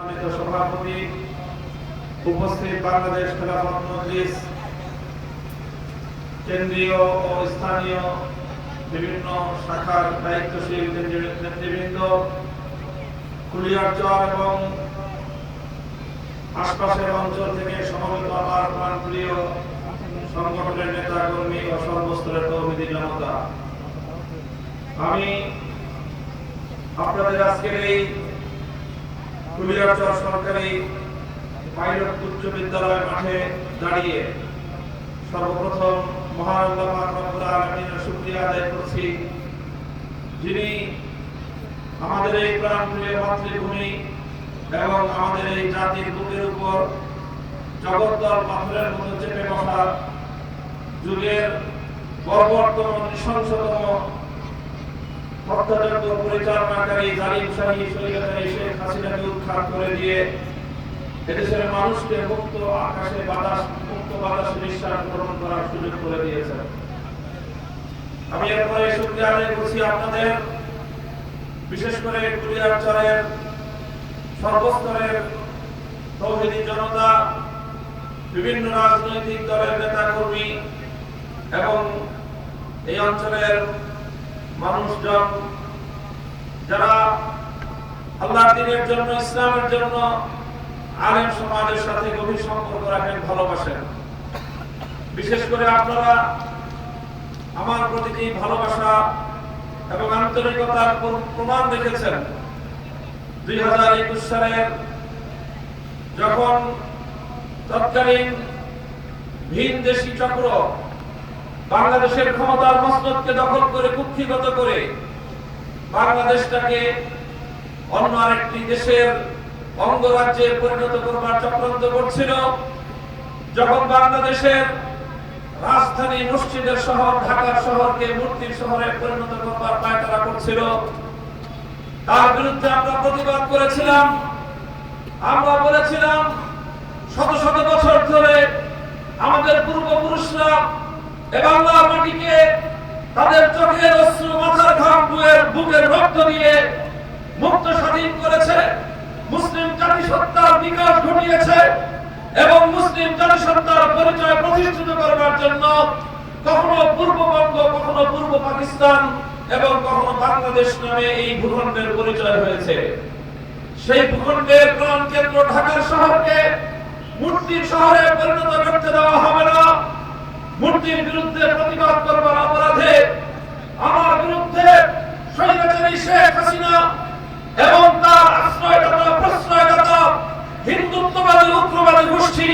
সম্মানিত সভাপতি, উপস্থিত বাংলাদেশ খেলাফত মজলিস, কেন্দ্রীয় ও স্থানীয় বিভিন্ন শাখার দায়িত্বশীল নেতৃবৃন্দ, কুলিয়ারচর এবং আশপাশের অঞ্চল থেকে সমবেত আমার প্রাণপ্রিয় সংগঠনের নেতা কর্মী ও সর্বস্তরের তৌহিদি জনতা। আমি আপনাদের আজকের এই কুলিয়ারচর সরকারি পাইলট উচ্চ বিদ্যালয় মাঠে দাঁড়িয়ে সর্বপ্রথম মহান আলামিনের শুকরিয়া আদায় করছি। যিনি আমাদের এই প্রাণপ্রিয় মাতৃভূমি এবং আমাদের এই জাতির বুকের উপর জগদ্দল পাথরের মতো চেপে বসা যুগের বর্বরতম নৃশংসতম হত্যাযজ্ঞ পরিচালনাকারী জালিম শাহী স্বৈরাচারী শেখ হাসিনাকে উৎখাত করে দিয়ে এদেশের মানুষকে মুক্ত আকাশে বাতাস, মুক্ত বাতাসে নিঃশ্বাস গ্রহণ করার সুযোগ করে দিয়েছেন আমি এরপরে শুক্রিয়া আদায় করছি আপনাদের। বিশেষ করে কুলিয়ারচরের সর্বস্তরের তৌহিদি জনতা, বিভিন্ন রাজনৈতিক দলের নেতা কর্মী এবং এই অঞ্চলের মানুষজন, যারা আল্লাহ দিনের জন্য, ইসলামের জন্য আলেম সমাজের সাথে গভীর সম্পর্ক রাখেন, ভালোবাসেন। বিশেষ করে আপনারা আমার প্রতি যে ভালোবাসা এবং আন্তরিকতার প্রমাণ দেখেছেন, দুই হাজার একুশ সালের যখন তৎকালীন ভিন দেশি চক্র বাংলাদেশের ক্ষমতার মসনদকে দখল করে কুক্ষিগত করে বাংলাদেশটাকে অন্য আরেকটি দেশের অঙ্গরাজ্যে পরিণত করবার চক্রান্ত করছিল। যখন বাংলাদেশের রাজধানী মসজিদের শহর, ঢাকার শহরকে মূর্তির শহরে পরিণত করবার পায়তারা করছিল। তার বিরুদ্ধে আমরা প্রতিবাদ করেছিলাম। আমরা বলেছিলাম, শত শত বছর ধরে আমাদের পূর্বপুরুষরা বাংলার মাটিকে তাদের চোখের অশ্রু মাথার ঘাম বুয়ের বুকের রক্ত দিয়ে মুক্ত স্বাধীন করেছে। মুসলিম জাতিসত্তার বিকাশ ঘটিয়েছে এবং মুসলিম জাতিসত্তার পরিচয় প্রতিষ্ঠিত করবার জন্য কখনো পূর্ববঙ্গ, কখনো পূর্ব পাকিস্তান এবং কখনো বাংলাদেশ নামে এই ভূখণ্ডের পরিচয় হয়েছে। সেই ভূখণ্ডের প্রাণ কেন্দ্র ঢাকার শহরকে মূর্তির শহরে পরিণত মূর্তির বিরুদ্ধে প্রতিবাদ করবার অপরাধে আমার বিরুদ্ধে শেখ হাসিনা এবং তার আশ্রয়দাতা, প্রশ্রয়দাতা, হিন্দুত্ববাদী, উগ্রবাদী গোষ্ঠী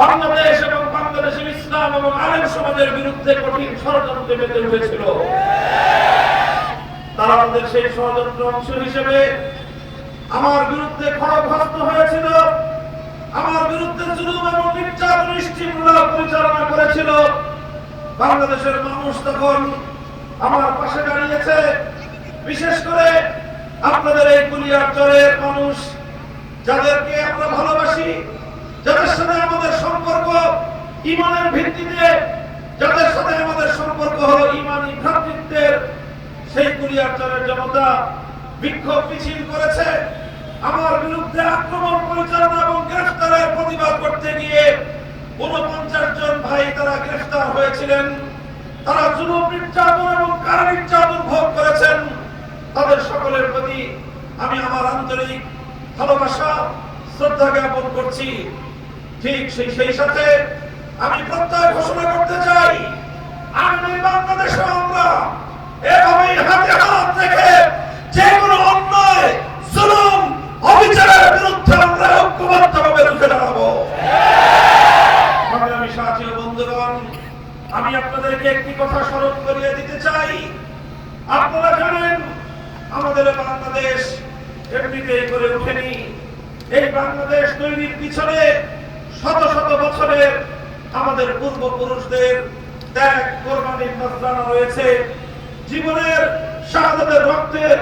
বাংলাদেশ এবং বাংলাদেশের ইসলাম এবং আলেম সমাজের বিরুদ্ধে কঠিন ষড়যন্ত্রে মেতে উঠেছিল। তারা আমাদের সেই ষড়যন্ত্র অংশ হিসেবে আমার বিরুদ্ধে খড়গহস্ত হয়েছিল। আমার বিরুদ্ধে জুলুম এবং নির্যাতন স্টিমুলার পরিচালনা করেছিল। বাংলাদেশের মানুষ তখন আমার পাশে দাঁড়িয়েছে। বিশেষ করে আপনাদের এই কুলিয়ারচরের মানুষ, যাদেরকে আমরা ভালোবাসি, যাদের সাথে আমাদের সম্পর্ক ইমানের ভিত্তিতে, যাদের সাথে আমাদের সম্পর্ক হলো ইমানি ভ্রাতৃত্বের, সেই কুলিয়ারচরের জনতা বিক্ষোভ মিছিল করেছে। আমার বিরুদ্ধে আক্রমণ, পরিচালনা এবং গ্রেফতারের প্রতিবাদ করতে গিয়ে জন তারা গ্রেফতার হয়েছিলেন, তারা জুলুম নির্যাতন এবং কারা নির্যাতন ভোগ করেছেন, তাদের সকলের প্রতি আমি আমার আন্তরিক ভালোবাসা, শ্রদ্ধা জ্ঞাপন করছি। ঠিক সেই সেই সাথে আমি প্রত্যয় ঘোষণা করতে চাই আগামী বাংলাদেশে আমরা এভাবেই হাতে হাত রেখে যে কোনো অন্যায় জুলুম অবিচারের বিরুদ্ধে আমরা ঐক্যবদ্ধভাবে রুখে দাঁড়াবো সংগ্রামী সাথী ও বন্ধুগণ আমি আপনাদেরকে একটি কথা স্মরণ করিয়ে দিতে চাই। আপনারা জানেন, আমাদের বাংলাদেশ এমনিতেই করে ওঠেনি। এই বাংলাদেশ তৈরির পিছনে শত শত বছরের আমাদের পূর্বপুরুষদের ত্যাগ কোরবানির নজরানা রয়েছে। জীবনের শাহাদাতের রক্তের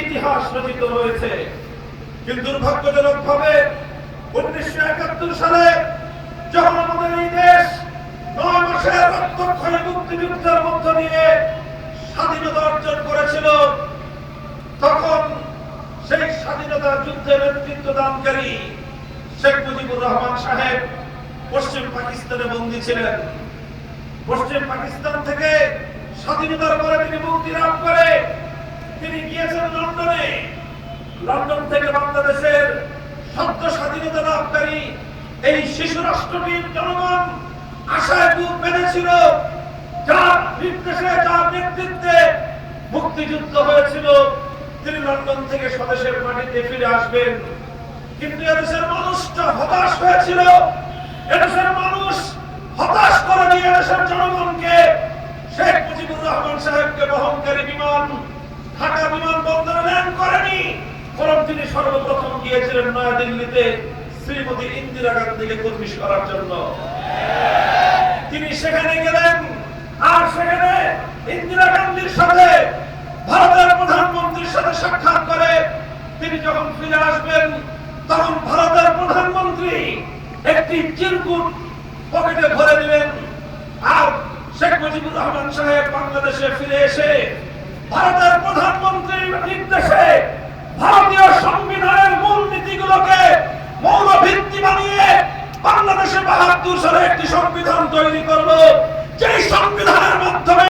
ইতিহাস রচিত রয়েছে। কিন্তু দুর্ভাগ্যজনক ভাবে উনিশশো একাত্তর সালে যখন আমাদের এই দেশ নয় মাসের রক্তক্ষয়ী মুক্তিযুদ্ধের মধ্য দিয়ে স্বাধীনতা অর্জন করেছিল, তখন সেই স্বাধীনতা যুদ্ধের নেতৃত্ব দানকারী শেখ মুজিবুর রহমান সাহেব পশ্চিম পাকিস্তানে বন্দী ছিলেন। পশ্চিম পাকিস্তান থেকে স্বাধীনতার পরে তিনি মুক্তি লাভ করে তিনি গিয়েছেন লন্ডনে। লন্ডন থেকে বাংলাদেশের সদ্য স্বাধীনতা লাভকারী এই শিশু রাষ্ট্রটির জনগণ আশায় বুক বেঁধেছিল, যার নির্দেশে মুক্তিযুদ্ধ হয়েছিল, তিনি লন্ডন থেকে স্বদেশের মাটিতে ফিরে আসবেন। কিন্তু এদেশের মানুষটা হতাশ হয়েছিল, এদেশের মানুষ হতাশ করে দিয়ে এদেশের জনগণকে শেখ মুজিবুর রহমান সাহেবকে বহনকারী বিমান, ঢাকা বিমানবন্দরে ল্যান্ড করেনি। বরং তিনি সর্বপ্রথম গিয়েছিলেন নয়াদিল্লিতে শ্রীমতী ইন্দিরা গান্ধীকে কুর্নিশ করার জন্য। তিনি সেখানে গেলেন, আর সেখানে ইন্দিরা গান্ধীর সাথে ভারতের প্রধানমন্ত্রীর সাথে সাক্ষাৎ করে তিনি যখন ফিরে আসবেন, তখন ভারতের প্রধানমন্ত্রী একটি চিরকুট পকেটে ভরে দিবেন। আর শেখ মুজিবুর রহমান সাহেব বাংলাদেশে ফিরে এসে ভারতের প্রধানমন্ত্রীর